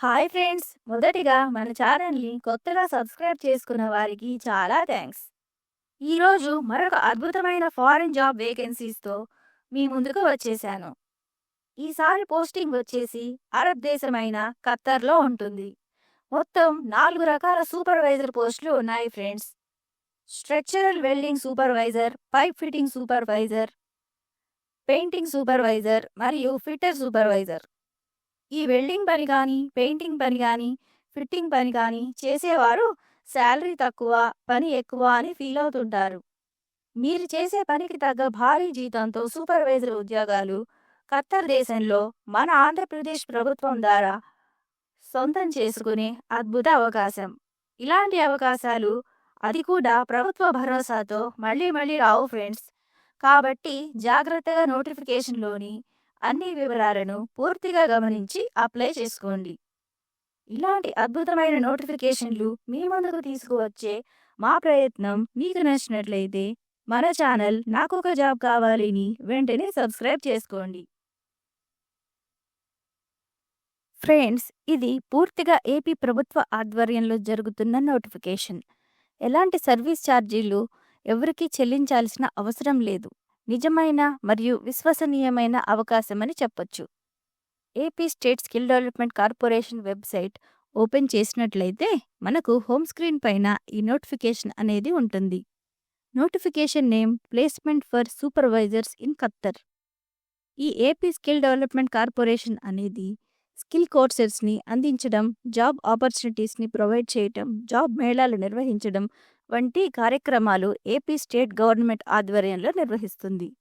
Hi friends! మొదటిగా మన ఛానల్‌ని కొత్తగా సబ్స్క్రైబ్ చేసుకున్న వారికి చాలా థ్యాంక్స్ ఈరోజు మరొక అద్భుతమైన ఫారిన్ జాబ్ వేకెన్సీస్‌తో మీ ముందుకు వచ్చేసాను. ఈసారి పోస్టింగ్ వచ్చేసి అరబ్ దేశమైన ఖత్తర్‌లో ఉంటుంది. మొత్తం నాలుగు రకాల సూపర్వైజర్ పోస్టులు ఉన్నాయి friends. Structural welding supervisor, pipe fitting supervisor, painting supervisor మరియు ఫిట్టర్ సూపర్వైజర్. ఈ వెల్డింగ్ పని కానీ, పెయింటింగ్ పని కానీ, ఫిట్టింగ్ పని కానీ చేసేవారు శాలరీ తక్కువ, పని ఎక్కువ అని ఫీల్ అవుతుంటారు. మీరు చేసే పనికి తగ్గ భారీ జీతంతో సూపర్వైజర్ ఉద్యోగాలు ఖత్తర్ దేశంలో మన ఆంధ్రప్రదేశ్ ప్రభుత్వం ద్వారా సొంతం చేసుకునే అద్భుత అవకాశం. ఇలాంటి అవకాశాలు అది కూడా ప్రభుత్వ భరోసాతో మళ్ళీ మళ్ళీ రావు ఫ్రెండ్స్. కాబట్టి జాగ్రత్తగా నోటిఫికేషన్‌లోని అన్ని వివరాలను పూర్తిగా గమనించి అప్లై చేసుకోండి. ఇలాంటి అద్భుతమైన నోటిఫికేషన్‌లు మీ ముందుకు తీసుకువచ్చే మా ప్రయత్నం మీకు నచ్చినట్లయితే మన ఛానల్ నాకు ఒక జాబ్ కావాలిని వెంటనే సబ్స్క్రైబ్ చేసుకోండి. ఫ్రెండ్స్ ఇది పూర్తిగా ఏపీ ప్రభుత్వ ఆధ్వర్యంలో జరుగుతున్న నోటిఫికేషన్. ఎలాంటి సర్వీస్ ఛార్జీలు ఎవరికీ చెల్లించాల్సిన అవసరం లేదు. నిజమైన మరియు విశ్వసనీయమైన అవకాశమని చెప్పొచ్చు. AP state skill development corporation website open చేసినట్లయితే మనకు హోమ్ స్క్రీన్ పైన ఈ నోటిఫికేషన్ అనేది ఉంటుంది. Notification name placement for supervisors in Qatar. ఈ ఏపీ స్కిల్ డెవలప్మెంట్ కార్పొరేషన్ అనేది స్కిల్ కోర్సెస్‌ని అందించడం, జాబ్ ఆపర్చునిటీస్‌ని ప్రొవైడ్ చేయటం, జాబ్ మేళాలు నిర్వహించడం వంటి కార్యక్రమాలు ఏపీ స్టేట్ గవర్నమెంట్ ఆధ్వర్యంలో నిర్వహిస్తుంది.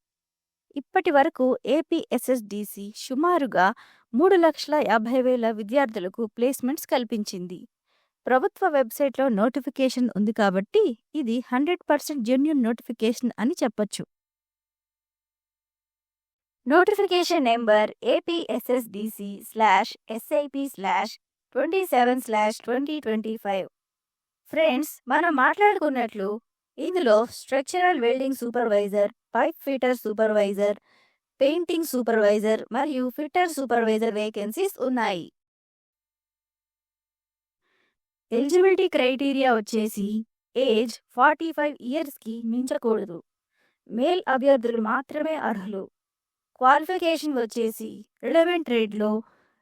ఇప్పటి వరకు ఏపీ ఎస్ఎస్‌డిసి సుమారుగా 3,50,000 విద్యార్థులకు ప్లేస్‌మెంట్స్ కల్పించింది. ప్రభుత్వ వెబ్‌సైట్‌లో నోటిఫికేషన్ ఉంది కాబట్టి ఇది హండ్రెడ్ పర్సెంట్ జెన్యున్ నోటిఫికేషన్ అని చెప్పొచ్చు. నోటిఫికేషన్ నెంబర్ ఏపీఎస్ఎస్‌డిసి/ఎస్ఐపి/27/2025 ఫ్రెండ్స్ మనం మాట్లాడుకున్నట్లు ఇందులో structural welding supervisor, pipe fitter supervisor, painting supervisor మరియు ఫిట్టర్ సూపర్వైజర్ వేకెన్సీస్ ఉన్నాయి. ఎలిజిబిలిటీ క్రైటీరియా వచ్చేసి ఏజ్ 45 ఇయర్స్‌కి మించకూడదు. మేల్ అభ్యర్థులు మాత్రమే అర్హులు. క్వాలిఫికేషన్ వచ్చేసి రిలవెంట్ ట్రేడ్‌లో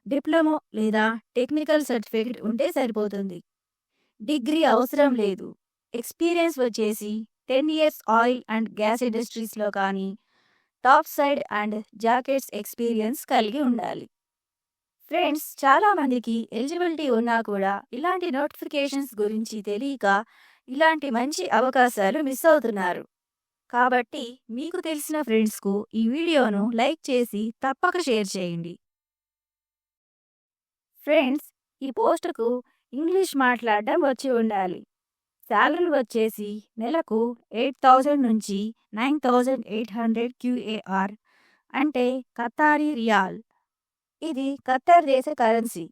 డిప్లొమా లేదా టెక్నికల్ సర్టిఫికేట్ ఉంటే సరిపోతుంది. డిగ్రీ అవసరం లేదు. ఎక్స్‌పీరియన్స్ వచ్చేసి 10 ఇయర్స్ ఆయిల్ అండ్ గ్యాస్ ఇండస్ట్రీస్‌లో కానీ, top side and jackets experience కలిగి ఉండాలి. ఫ్రెండ్స్ చాలామందికి ఎలిజిబిలిటీ ఉన్నా కూడా ఇలాంటి నోటిఫికేషన్స్ గురించి తెలియక ఇలాంటి మంచి అవకాశాలు మిస్ అవుతున్నారు. కాబట్టి మీకు తెలిసిన ఫ్రెండ్స్‌కు ఈ వీడియోను లైక్ చేసి తప్పక షేర్ చేయండి. ఫ్రెండ్స్ ఈ పోస్టుకు ఇంగ్లీష్ మాట్లాడడం వచ్చి ఉండాలి. శాలరీ వచ్చేసి నెలకు 8,000 నుంచి 9,800 క్యూఏఆర్ అంటే ఖతారీ రియాల్. ఇది ఖత్తర్ దేశ కరెన్సీ.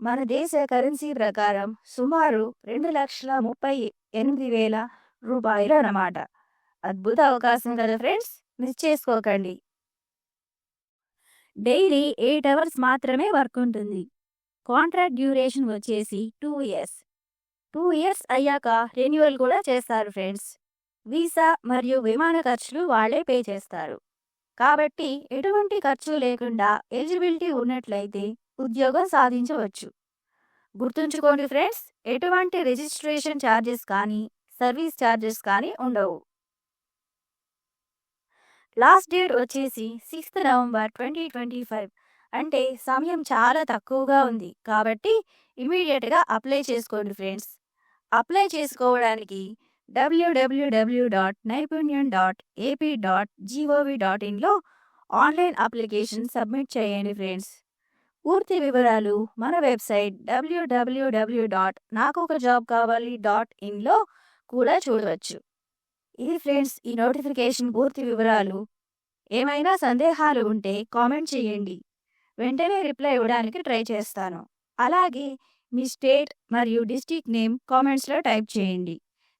మన దేశ కరెన్సీ ప్రకారం సుమారు 2,38,000 రూపాయలు అన్నమాట. అద్భుత అవకాశం కదా ఫ్రెండ్స్ మిస్ చేసుకోకండి. డైలీ ఎయిట్ అవర్స్ మాత్రమే వర్క్ ఉంటుంది. కాంట్రాక్ట్ డ్యూరేషన్ వచ్చేసి టూ ఇయర్స్. టూ ఇయర్స్ అయ్యాక రెన్యువల్ కూడా చేస్తారు ఫ్రెండ్స్. వీసా మరియు విమాన ఖర్చులు వాళ్ళే పే చేస్తారు. కాబట్టి ఎటువంటి ఖర్చు లేకుండా ఎలిజిబిలిటీ ఉన్నట్లయితే ఉద్యోగం సాధించవచ్చు. గుర్తుంచుకోండి ఫ్రెండ్స్ ఎటువంటి రిజిస్ట్రేషన్ ఛార్జెస్ కానీ, సర్వీస్ ఛార్జెస్ కానీ ఉండవు. లాస్ట్ డేట్ వచ్చేసి సిక్స్త్ నవంబర్ 2025 అంటే సమయం చాలా తక్కువగా ఉంది. కాబట్టి ఇమీడియట్గా అప్లై చేసుకోండి ఫ్రెండ్స్. అప్లై చేసుకోవడానికి డబ్ల్యూడబ్ల్యూడబ్ల్యూ dot Naipunyam dot AP dot gov dot ఇన్లో online application submit చేయండి ఫ్రెండ్స్. పూర్తి వివరాలు మన వెబ్‌సైట్ డబ్ల్యూడబ్ల్యూడబ్ల్యూ డాట్ నాకు ఒక జాబ్ కావాలి డాట్ ఇన్లో కూడా చూడవచ్చు. ఇది ఫ్రెండ్స్ ఈ నోటిఫికేషన్ పూర్తి వివరాలు. ఏమైనా సందేహాలు ఉంటే కామెంట్ చేయండి. వెంటనే రిప్లై ఇవ్వడానికి ట్రై చేస్తాను. అలాగే మీ స్టేట్ మరియు డిస్టిక్ నేమ్ కామెంట్స్‌లో టైప్ చేయండి.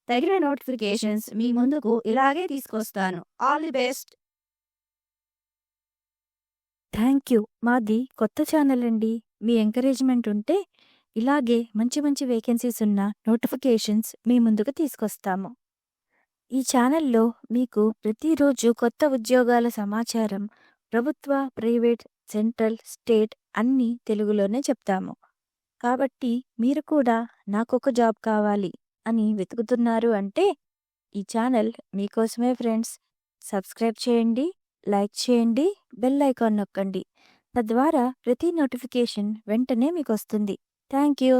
తగిన నోటిఫికేషన్స్ మీ ముందుకు ఇలాగే తీసుకొస్తాను. All the best. Thank you. మాది కొత్త ఛానల్ అండి. మీ ఎంకరేజ్మెంట్ ఉంటే ఇలాగే మంచి మంచి వేకెన్సీస్ ఉన్న నోటిఫికేషన్స్ మీ ముందుకు తీసుకొస్తాము ఈ ఛానల్లో మీకు ప్రతిరోజు కొత్త ఉద్యోగాల సమాచారం ప్రభుత్వ ప్రైవేట్ సెంట్రల్ స్టేట్ అన్నీ తెలుగులోనే చెప్తాము. కాబట్టి మీరు కూడా నాకొక జాబ్ కావాలి అని వెతుకుతున్నారు అంటే ఈ ఛానల్ మీకోసమే ఫ్రెండ్స్. సబ్స్క్రైబ్ చేయండి లైక్ చేయండి బెల్ ఐకాన్ నొక్కండి. తద్వారా ప్రతి నోటిఫికేషన్ వెంటనే మీకు వస్తుంది థ్యాంక్ యూ.